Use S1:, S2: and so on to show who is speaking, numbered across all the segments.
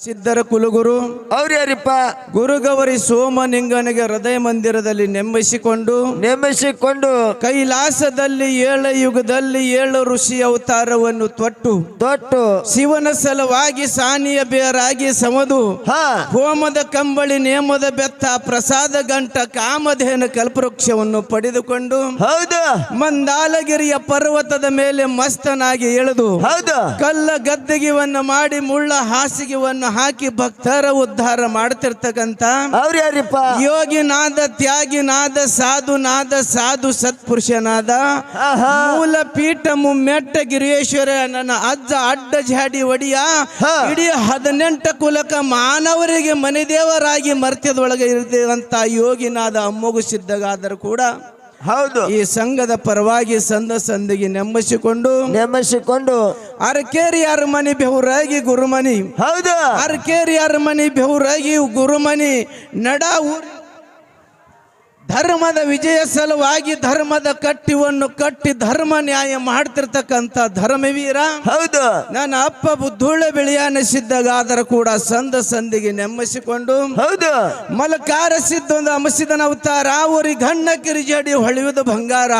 S1: ಸಿದ್ಧರ ಕುಲಗುರು
S2: ಯಾರಿಪ್ಪ?
S1: ಗುರುಗವರಿ ಸೋಮನಿಂಗನಿಗೆ ಹೃದಯ ಮಂದಿರದಲ್ಲಿ ನೆಮ್ಮಿಸಿಕೊಂಡು
S2: ನೆಮ್ಮಿಸಿಕೊಂಡು
S1: ಕೈಲಾಸದಲ್ಲಿ ಏಳ ಯುಗದಲ್ಲಿ ಏಳು ಋಷಿ ಅವತಾರವನ್ನು ತೊಟ್ಟು
S2: ತೊಟ್ಟು
S1: ಶಿವನ ಸಲುವಾಗಿ ಸಾನಿಯ ಬೇರಾಗಿ ಸಮದು ಹೋಮದ ಕಂಬಳಿ ನೇಮದ ಬೆತ್ತ ಪ್ರಸಾದ ಗಂಟ ಕಾಮಧೇನ ಕಲ್ಪವೃಕ್ಷವನ್ನು ಪಡೆದುಕೊಂಡು
S2: ಹೌದು.
S1: ಮಂದಾಲಗಿರಿಯ ಪರ್ವತದ ಮೇಲೆ ಮಸ್ತನಾಗಿ ಎಳೆದು
S2: ಹೌದು.
S1: ಕಲ್ಲ ಗದ್ದಗಿವನ್ನು ಮಾಡಿ ಮುಳ್ಳ ಹಾಸಿಗೆವನ್ನು ಹಾಕಿ ಭಕ್ತರ ಉದ್ಧಾರ ಮಾಡ್ತಿರ್ತಕ್ಕಂತ
S2: ಅವ್ರು ಯಾರಿಪ್ಪ
S1: ಯೋಗಿನಾದ ತ್ಯಾಗಿನಾದ ಸಾಧುನಾದ ಸಾಧು ಸತ್ಪುರುಷನಾದ
S2: ಆಹಾ.
S1: ಮೂಲ ಪೀಠ ಮುಮ್ಮೆಟ್ಟ ಗಿರಿಯೇಶ್ವರ ನನ್ನ ಅಜ್ಜ ಅಡ್ಡ ಜಾಡಿ ಒಡಿಯ. ಇಡೀ ಹದಿನೆಂಟ ಕುಲಕ ಮಾನವರಿಗೆ ಮನೆದೇವರಾಗಿ ಮರ್ತ್ಯದೊಳಗೆ ಇರುವಂತ ಯೋಗಿನಾದ ಅಮ್ಮಗು ಸಿದ್ಧಗಾದರೂ ಕೂಡ
S2: ಹೌದು.
S1: ಈ ಸಂಘದ ಪರವಾಗಿ ಸಂದ ಸಂದಿಗೆ ನೆಮ್ಮಸಿಕೊಂಡು
S2: ನೆಮ್ಮಸಿಕೊಂಡು
S1: ಅರಕೇರಿ ಅರಮನಿ ಬೆವರಾಗಿ ಗುರುಮನಿ.
S2: ಹೌದು.
S1: ಅರಕೇರಿ ಅರಮನಿ ಬೆವರಾಗಿ ಗುರುಮನಿ. ನಡ ಊರಿ ಧರ್ಮದ ವಿಜಯ ಸಲುವಾಗಿ ಧರ್ಮದ ಕಟ್ಟಿವನ್ನು ಕಟ್ಟಿ ಧರ್ಮ ನ್ಯಾಯ ಮಾಡ್ತಿರ್ತಕ್ಕಂಥ ಧರ್ಮವೀರ
S2: ಹೌದು.
S1: ನನ್ನ ಅಪ್ಪ ಬುದ್ಧುಳ್ಳ ಬೆಳೆಯಾನ ಸಿದ್ಧಗಾದರೂ ಕೂಡ ಸಂದ ಸಂದಿಗೆ ನೆಮ್ಮಸಿಕೊಂಡು
S2: ಹೌದು.
S1: ಮಲಕಾರ ಸಿದ್ಧೊಂದು ಅಮಸಿದನ ಅವತಾರ ಊರಿ ಗಣ್ಣ ಕಿರಿಜಡಿ ಹೊಳೆಯುವುದು ಬಂಗಾರ.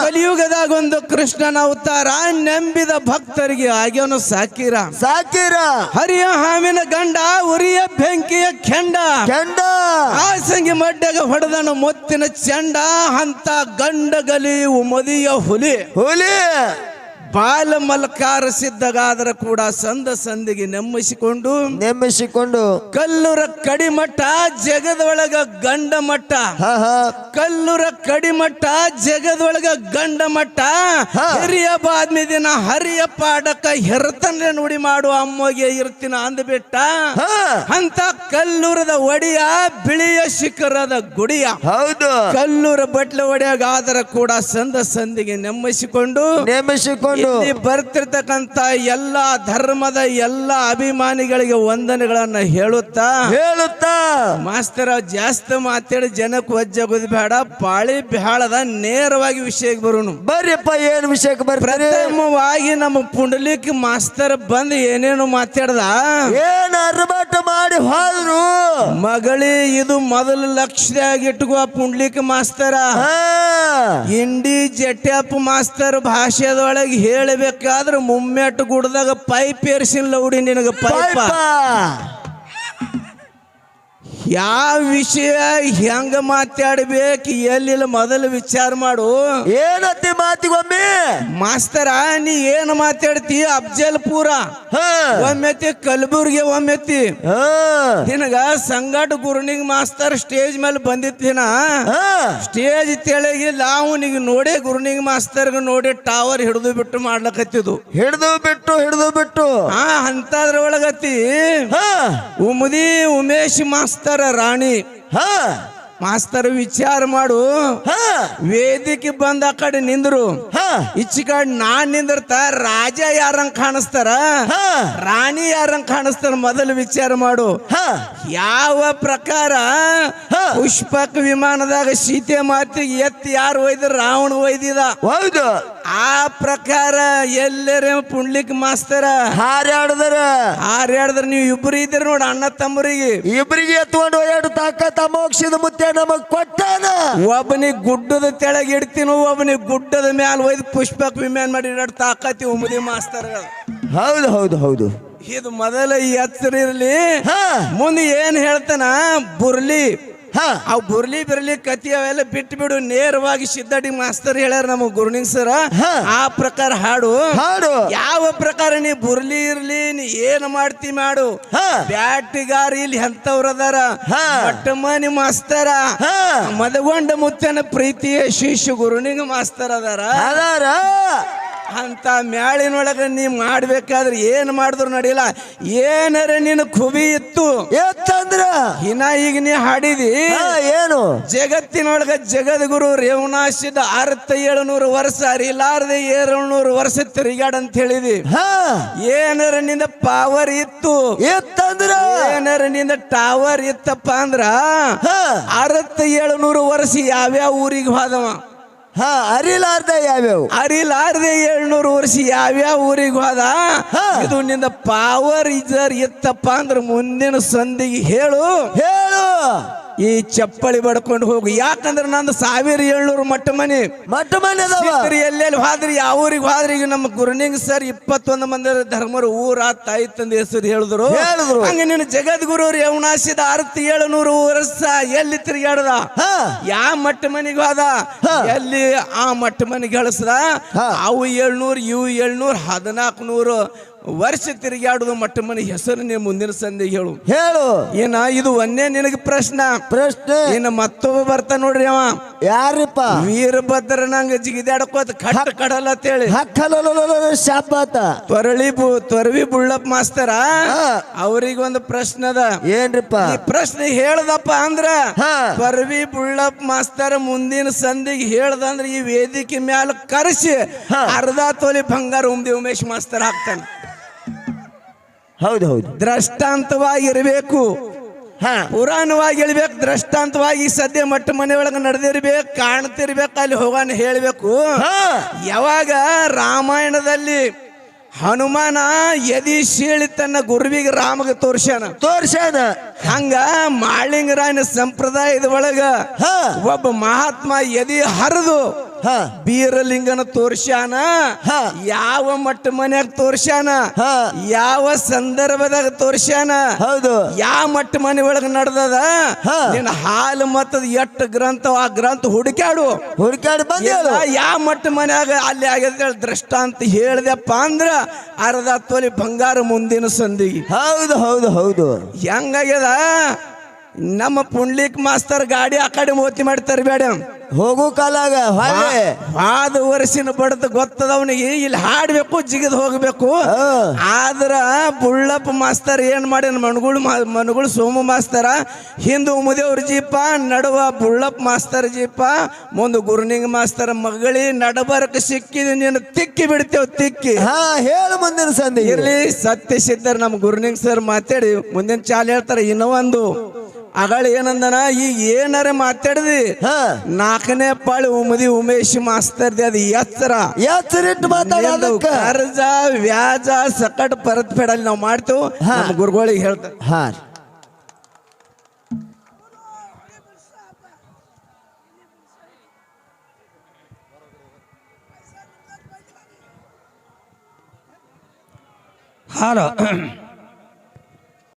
S1: ಕಲಿಯುಗದಾಗೊಂದು ಕೃಷ್ಣನ ಅವತಾರ ನೆಂಬಿದ ಭಕ್ತರಿಗೆ ಆಗ್ಯವನು ಸಾಕಿರ.
S2: ಸಾಕಿರ.
S1: ಹರಿಯ ಹಾವಿನ ಗಂಡ ಉರಿಯ ಬೆಂಕಿಯ ಕೆಂಡ.
S2: ಕೆಂಡ.
S1: ಆಸಂಗಿ ಮಡ್ಡಗ ಹೊಡೆದನು ಮುತ್ತಿನ ಚೆಂಡ ಅಂತ ಗಂಡಗಲಿ ಉಮದಿಯ ಹುಲಿ.
S2: ಹುಲಿ.
S1: ಬಾಲ ಮಲ್ಕಾರ ಸಿದ್ಧಗಾದ್ರ ಕೂಡ ಸಂದ ಸಂದಿಗೆ ನೆಮ್ಮಿಸಿಕೊಂಡು
S2: ನೆಮ್ಮಿಸಿಕೊಂಡು
S1: ಕಲ್ಲುರ ಕಡಿಮಟ್ಟ ಜಗದೊಳಗ ಗಂಡ ಮಟ್ಟ ಕಲ್ಲುರ ಕಡಿಮಟ್ಟ ಜಗದೊಳಗ ಗಂಡ ಮಟ್ಟ ಹರಿಯ ಬಾದ್ಮಿ ದಿನ ಹರಿಯ ಪಾಡಕ ಹೆರತನ ನುಡಿ ಮಾಡು ಅಮ್ಮಗೆ ಇರ್ತೀನ ಅಂದ್ಬಿಟ್ಟ. ಅಂತ ಕಲ್ಲುರದ ಒಡಿಯ ಬಿಳಿಯ ಶಿಖರದ ಗುಡಿಯ.
S2: ಹೌದು.
S1: ಕಲ್ಲೂರ ಬಟ್ಲ ಒಡೆಯಾಗಾದರ ಕೂಡ ಸಂದ ಸಂದಿಗೆ ನೆಮ್ಮಿಸಿಕೊಂಡು.
S2: ನೇಮಿಸಿಕೊಂಡು
S1: ಇಲ್ಲಿ ಬರ್ತಿರ್ತಕ್ಕಂತ ಎಲ್ಲಾ ಧರ್ಮದ ಎಲ್ಲಾ ಅಭಿಮಾನಿಗಳಿಗೆ ವಂದನೆಗಳನ್ನ ಹೇಳುತ್ತಾ?
S2: ಹೇಳುತ್ತಾ?
S1: ಮಾಸ್ತರ ಜಾಸ್ತಿ ಮಾತಾಡಿ ಜನಕ್ಕೆ ವಜ್ಜ ಬೇಡ ಪಾಳಿ ಬ್ಯಾಳದ ನೇರವಾಗಿ ವಿಷಯಕ್ಕೆ ಬರೋಣ
S2: ಬರ್ರಿಪ್ಪ ಏನ್ ವಿಷಯಕ್ಕೆ ಬರ್ರಿ
S1: ಪ್ರಥಮವಾಗಿ ನಮ್ಮ ಪುಂಡಲಿಕ್ ಮಾಸ್ತರ್ ಬಂದು ಏನೇನು ಮಾತಾಡ್ದ?
S2: ಏನ್ ಅರ್ಬಾಟ ಮಾಡಿ ಹೋದ್ರು
S1: ಮಗಳಿ ಇದು ಮೊದಲು ಲಕ್ಷ್ಯ ಇಟ್ಕೋ ಪುಂಡ್ಲಿಕ್ ಮಾಸ್ತರ. ಇಂಡಿ ಜಟ್ಯಾಪ್ ಮಾಸ್ತರ್ ಭಾಷೆದೊಳಗೆ ಹೇಳಬೇಕಾದ್ರೆ ಮುಮ್ಮೆಟ್ಟು ಗುಡ್ದಾಗ ಪೈಪ್ ಏರ್ಸಿಲ್ಲ ಲೌಡಿ ನಿನಗೆ ಪೈಪ. ಯಾವ ವಿಷಯ ಹೆಂಗ ಮಾತಾಡ್ಬೇಕು ಎಲ್ಲಿಲ್ಲ ಮೊದಲು ವಿಚಾರ ಮಾಡು.
S2: ಏನತ್ತಿ ಮಾತಿಗೊಮ್ಮೆ?
S1: ಮಾಸ್ತರ ನೀ ಏನು ಮಾತಾಡ್ತಿ? ಅಫ್ಜಲ್ಪುರ.
S2: ಹಾ.
S1: ಒಮ್ಮೆತಿ ಕಲಬುರ್ಗಿ ಒಮ್ಮೆತಿ
S2: ಹಾ.
S1: ನಿನಗ ಸಂಗಟ ಗುರುನಿಗ್ ಮಾಸ್ತರ್ ಸ್ಟೇಜ್ ಮೇಲೆ ಬಂದಿತ್ತಿನ
S2: ಹಾ.
S1: ಸ್ಟೇಜ್ ತೆಳಗಿಲ್ಲ ಅವನಿಗೆ ನೋಡಿ ಗುರುನಿಗ್ ಮಾಸ್ತರ್ಗ ನೋಡಿ ಟವರ್ ಹಿಡಿದು ಬಿಟ್ಟು ಮಾಡ್ಲಕತ್ತಿದ್ದು
S2: ಹಿಡಿದು ಬಿಟ್ಟು ಹಿಡಿದು ಬಿಟ್ಟು.
S1: ಆ ಅಂತದ್ರ
S2: ಒಳಗತಿ
S1: ಉಮದಿ ಉಮೇಶ್ ಮಾಸ್ತರ ರಾಣಿ.
S2: ಹಾ.
S1: ಮಾಸ್ತರ್ ವಿಚಾರ ಮಾಡು.
S2: ಹಾ.
S1: ವೇದಿಕೆ ಬಂದ ಆ ಕಡೆ ನಿಂದ್ರು.
S2: ಹಾ.
S1: ನಾನು ನಿಂದಿರ್ತ ರಾಜ ಯಾರಂಗ್ ಕಾಣಿಸ್ತಾರ? ರಾಣಿ ಯಾರಂಗ್ ಕಾಣಿಸ್ತಾರ? ಮೊದಲು ವಿಚಾರ ಮಾಡು. ಯಾವ ಪ್ರಕಾರ. ಪುಷ್ಪಕ ವಿಮಾನದಾಗ ಸೀತೆ ಮಾತಿಗೆ ಎತ್ತಿ ಯಾರು ಒಯ್ದ ರಾವಣ ಒಯ್ದಿದ.
S2: ಹೌದು.
S1: ಆ ಪ್ರಕಾರ ಎಲ್ಲರ ಪುಂಡ್ಲಿಕ್ ಮಾಸ್ತರ.
S2: ಹಾರ್ಯಾಡದ್ರ.
S1: ಹಾರ್ಯಾಡದ್ರ ನೀವು ಇಬ್ರು ಇದ್ರಿ ನೋಡಿ ಅಣ್ಣ ತಮ್ಮರಿಗೆ.
S2: ಇಬ್ರಿಗೆ ಎತ್ಕೊಂಡು ಎರಡು ತಾಕ ಮೋಕ್ಷದ ಮುತ್ತೆ ನಮಗ್ ಕೊಟ್ಟಾನ.
S1: ಒಬ್ಬನಿಗೆ ಗುಡ್ಡದ ತೆಳಗೆ ಇಡ್ತೀನಿ ಒಬ್ಬನಿಗೆ ಗುಡ್ಡದ ಮ್ಯಾಲ ಒಯ್ದು ಪುಷ್ಪಕ್ ವಿಮಾನ ಮಾಡಿ ಎರಡು ತಾಕತಿ ಉಮದಿ ಮಾಸ್ತರ.
S2: ಹೌದು ಹೌದು ಹೌದು.
S1: ಇದು ಮೊದಲ ಈ ಎತ್ತರ ಇರಲಿ
S2: ಹಾ.
S1: ಮುಂದೆ ಏನ್ ಹೇಳ್ತಾನ ಬುರ್ಲಿ.
S2: ಹಾ.
S1: ಅವ್ ಬುರ್ಲಿ ಬಿರ್ಲಿ ಕತಿ ಅವೆಲ್ಲ ಬಿಟ್ಟು ಬಿಡು ನೇರವಾಗಿ ಸಿದ್ಧಡಿ ಮಾಸ್ತರ್ ಹೇಳ್ಯಾರ ನಮ್ಮ ಗುರುನಿಂಗ್ ಸರ್. ಆ ಪ್ರಕಾರ ಹಾಡು.
S2: ಹಾಡು.
S1: ಯಾವ ಪ್ರಕಾರ ನೀ ಬುರ್ಲಿ ಇರ್ಲಿ ನೀ ಏನ್ ಮಾಡ್ತಿ ಮಾಡು. ಬ್ಯಾಟಿಗಾರ ಇಲ್ಲಿ ಎಂತವ್ರ ಅದಾರ.
S2: ಹಾ.
S1: ಮಟ್ಟಮನಿ ಮಾಸ್ತರ.
S2: ಹಾ.
S1: ಮದಗೊಂಡ ಮುತ್ತನ ಪ್ರೀತಿಯ ಶಿಶು ಗುರುನಿಂಗ ಮಾಸ್ತರ್ ಅದಾರ.
S2: ಅದಾರ.
S1: ಅಂತ ಮ್ಯಾಳಿನೊಳಗೆ ನೀ ಮಾಡ್ಬೇಕಾದ್ರೆ ಏನ್ ಮಾಡಿದ್ರು ನಡಿಲ್ಲ ಏನಾರ ನಿನ್ನ ಖುಬಿ ಇತ್ತು?
S2: ಎತ್ತಂದ್ರ?
S1: ಇನ್ನ ಈಗ ನೀ ಹಾಡಿದಿ?
S2: ಏನು?
S1: ಜಗತ್ತಿನೊಳಗ ಜಗದ್ಗುರು ರೇವಣಾಶಿದ ಅರ್ಥ ಏಳುನೂರು ವರ್ಷ ಅರಿಲಾರದೆ ಏಳ್ನೂರು ವರ್ಷ ತಿರುಗಾಡ ಅಂತ ಹೇಳಿದಿ.
S2: ಹಾ.
S1: ಏನಾರ ನಿಂದ ಪವರ್ ಇತ್ತು?
S2: ಎತ್ತಂದ್ರ?
S1: ಏನಾರ ನಿಂದ ಟವರ್ ಇತ್ತಪ್ಪ ಅಂದ್ರ ಅರವತ್ತ ಏಳುನೂರು ವರ್ಷ ಯಾವ್ಯಾವ ಊರಿಗೆ ಹೋದವ?
S2: ಹಾ ಅರಿಲಾರ್ದ ಯಾವ್ಯಾವು?
S1: ಅರಿಲಾರ್ದೆ ಏಳ್ನೂರು ವರ್ಷ ಯಾವ್ಯಾವ ಊರಿಗೆ ಹೋದ? ಇದು ನಿಂದ ಪಾವರ್ ಇಜರ್ ಇತ್ತಪ್ಪ ಅಂದ್ರೆ ಮುಂದಿನ ಸಂದಿಗೆ ಹೇಳು.
S2: ಹೇಳು.
S1: ಈ ಚಪ್ಪಳಿ ಬಡ್ಕೊಂಡು ಹೋಗು. ಯಾಕಂದ್ರೆ ನಂದು ಸಾವಿರ ಏಳ್ನೂರು ಮಟ್ಟ ಮನೆ.
S2: ಮಟ್ಟ ಮನೆ
S1: ಎಲ್ಲೆಲ್ಲಿ ಹೋದ್ರಿ? ಯಾವ ಊರಿಗೆ ಹೋದ್ರಿ? ಈಗ ನಮ್ಮ ಗುರುನಿಂಗ್ ಸರ್ ಇಪ್ಪತ್ತೊಂದು ಮಂದಿ ಧರ್ಮರು ಊರ ತಾಯಿ ತಂದೆ ಹೆಸರು ಹೇಳಿದ್ರು.
S2: ಹೇಳಿದ್ರು.
S1: ಹಂಗ ನಿನ್ನ ಜಗದ್ಗುರು ರೇವಣಾಸಿದ ಅರ್ಥ ಏಳುನೂರು ವರ್ಷ ಎಲ್ಲಿ ತಿರುಗಾಡದ? ಯಾವ ಮಟ್ಟ ಮನೆಗೆ ಹೋದ? ಎಲ್ಲಿ ಆ ಮಟ್ಟ ಮನೆಗೆ ಗಳಿಸ್ದ. ಅವು ಏಳ್ನೂರು ಇವು ಏಳ್ನೂರು ಹದಿನಾಲ್ಕು ನೂರು ವರ್ಷ ತಿರುಗಾಡುದು ಮಟ್ಟ ಮನೆ ಹೆಸರು ಮುಂದಿನ ಸಂಧಿಗೆ ಹೇಳು.
S2: ಹೇಳು.
S1: ಏನ ಇದು ಒಂದೇ ನಿನಗೆ ಪ್ರಶ್ನ?
S2: ಪ್ರಶ್ನೆ.
S1: ಏನ ಮತ್ತೊಬ್ಬ ಬರ್ತ ನೋಡ್ರಿ ಅವ.
S2: ಯಾರಿಪ್ಪ?
S1: ವೀರಭದ್ರ ನಂಗ ಜಿಗಿದಾಡ್ಕೋತ ಕಟ್ಟ ಕಡಲ ಅಂತೇಳಿ.
S2: ಶಾಪಾತ.
S1: ತೊರಳಿ ಬು ತೊರವಿ ಬುಳ್ಳಪ್ಪ ಮಾಸ್ತರ
S2: ಅವರಿಗೊಂದು
S1: ಅವ್ರಿಗೆ ಒಂದು ಪ್ರಶ್ನೆ ಅದ
S2: ಏನ್ರಿಪ್ಪ?
S1: ಈ ಪ್ರಶ್ನೆ ಹೇಳ್ದಪ್ಪ ಅಂದ್ರ. ತೊರವಿ ಬುಳ್ಳಪ್ಪ ಮಾಸ್ತರ ಮುಂದಿನ ಸಂಧಿಗೆ ಹೇಳ್ದಂದ್ರ ಈ ವೇದಿಕೆ ಮ್ಯಾಲ ಕರೆಸಿ. ಅರ್ಧ ತೊಲಿ ಬಂಗಾರ ಉಮ್ದಿ ಉಮೇಶ್ ಮಾಸ್ತರ್ ಹಾಕ್ತಾನೆ.
S2: ಹೌದು ಹೌದು.
S1: ದೃಷ್ಟಾಂತವಾಗಿ ಇರಬೇಕು
S2: ಹಾ.
S1: ಪುರಾಣವಾಗಿ ಹೇಳ್ಬೇಕು ದೃಷ್ಟಾಂತವಾಗಿ ಸದ್ಯ ಮಟ್ಟ ಮನೆಯೊಳಗೆ ನಡೆದಿರ್ಬೇಕು ಕಾಣ್ತಿರ್ಬೇಕು ಅಲ್ಲಿ ಹೋಗೋಣ ಹೇಳ್ಬೇಕು.
S2: ಹಾ.
S1: ಯಾವಾಗ ರಾಮಾಯಣದಲ್ಲಿ ಹನುಮಾನ ಎದಿ ಶೀಳಿ ತನ್ನ ಗುರುವಿಗೆ ರಾಮಗೆ ತೋರ್ಸ್ಯಾನ?
S2: ತೋರ್ಸ್ಯಾನ.
S1: ಹಂಗ ಮಾಳಿಂಗರಾಯನ ಸಂಪ್ರದಾಯದ ಒಳಗ
S2: ಹಾ.
S1: ಒಬ್ಬ ಮಹಾತ್ಮ ಯದಿ ಹರಿದು
S2: ಹಾ.
S1: ಬೀರಲಿಂಗನ ತೋರ್ಸ್ಯಾನ?
S2: ಹಾ.
S1: ಯಾವ ಮಟ್ಟ ಮನ್ಯಾಗ ತೋರ್ಸ್ಯಾನ? ಯಾವ ಸಂದರ್ಭದಾಗ ತೋರ್ಸ್ಯಾನ?
S2: ಹೌದು.
S1: ಯಾವ ಮಟ್ಟ ಮನೆ ಒಳಗ ನಡೆದದ. ನಿನ್ನ ಹಾಲು ಮತ್ತದ ಎಟ್ಟು ಗ್ರಂಥ ಆ ಗ್ರಂಥ ಹುಡುಕ್ಯಾಡು.
S2: ಹುಡುಕಾಡಿ
S1: ಯಾವ ಮಟ್ಟ ಮನ್ಯಾಗ ಅಲ್ಲಿ ಆಗ್ಯದ ದೃಷ್ಟಾಂತ ಹೇಳ್ದಪ್ಪ ಅಂದ್ರ ಅರ್ಧ ತೊಲಿ ಬಂಗಾರ ಮುಂದಿನ ಸಂದಿಗೆ.
S2: ಹೌದು ಹೌದು ಹೌದು.
S1: ಹೆಂಗಾಗ್ಯದ? ನಮ್ಮ ಪುಂಡ್ಲಿಕ್ ಮಾಸ್ತರ್ ಗಾಡಿ ಆ ಕಡೆ ಮೋತಿ ಮಾಡ್ತಾರೆ ಬೇಡ.
S2: ಹೋಗು ಕಾಲಾಗ ಹಾದ
S1: ಆದ ವರ್ಷಿನ ಬಡದ ಗೊತ್ತದ ಅವನಿಗೆ ಇಲ್ಲಿ ಹಾಡ್ಬೇಕು ಜಿಗಿದ್ ಹೋಗ್ಬೇಕು. ಆದ್ರ ಬುಳ್ಳಪ್ಪ ಮಾಸ್ತರ್ ಏನ್ ಮಾಡ್ಯಾನ ಮಣ್ಗುಳು ಮಾ- ಸೋಮ ಮಾಸ್ತರ ಹಿಂದೂ ಉಮದೇವ್ರ ಜೀಪ ನಡುವ ಬುಳ್ಳಪ್ಪ ಮಾಸ್ತರ್ ಜೀಪ ಮುಂದೆ ಗುರುನಿಂಗ್ ಮಾಸ್ತರ್ ಮಗಳಿ ನಡಬರಕ್ಕೆ ಸಿಕ್ಕಿದ ನೀನು ತಿಕ್ಕಿ ಬಿಡ್ತೇವ್ ತಿಕ್ಕಿ.
S2: ಹಾ ಹೇಳು ಮುಂದಿನ ಸಂದಿ
S1: ಇರ್ಲಿ ಸತ್ಯ ಸಿದ್ಧರ್ ನಮ್ಮ ಗುರುನಿಂಗ್ ಸರ್ ಮಾತಾಡಿ ಮುಂದಿನ ಚಾಲ್ ಹೇಳ್ತಾರೆ ಇನ್ನೊಂದು ಒಂದು. ಅಗಳ ಏನಂದನ? ಈಗ ಏನಾರ ಮಾತಾಡಿದಿ?
S2: ಹಾ.
S1: ನಾಲ್ಕನೇ ಪಾಳಿ ಉಮದಿ ಉಮೇಶ್ ಮಾಸ್ತರ್ದಿ ಅದು ಎತ್ತರ.
S2: ಎಚ್ಚರಿಟ್ಟು ಮಾತಾಡ
S1: ನಿಂದು ಕರ್ಜ ವ್ಯಾಜ ಸಕಟ್ ಪರತ್ ಪೆಡಲ್ಲಿ ನಾವು ಮಾಡ್ತೇವೆ. ಗುರುಗಳಿಗೆ ಹೇಳ್ತಾರೆ
S2: ಹಾ.
S3: ಹಾಲು